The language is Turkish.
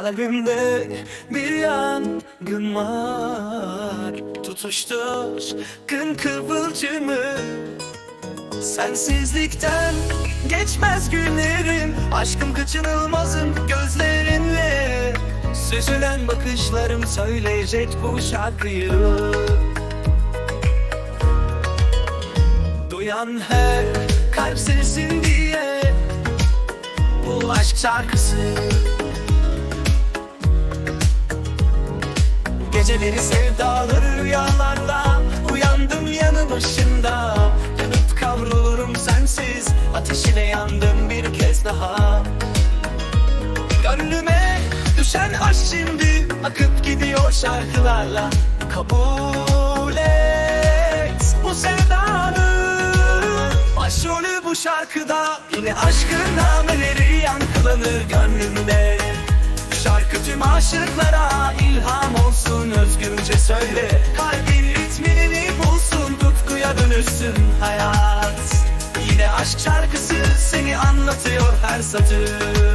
Kalbimde bir yangın var. Tutuştur gün kıvılcımı. Sensizlikten geçmez günlerim. Aşkım kaçınılmazım gözlerinle. Süzülen bakışlarım söyleyecek bu şarkıyı. Duyan her kalp sevsin diye Bu aşk şarkısı Geceleri sevdaları rüyalarla Uyandım yanı başında. Yanıp kavrulurum sensiz. Ateşine yandım bir kez daha. Gönlüme düşen aşk şimdi Akıp gidiyor şarkılarla. Kabul et bu sevdanı. Başrolü bu şarkıda Yine aşkın nameleri Tüm aşıklara ilham olsun Özgürce söyle. Kalbin ritmini bulsun Tutkuya dönüşsün hayat. Yine aşk şarkısı seni anlatıyor her satır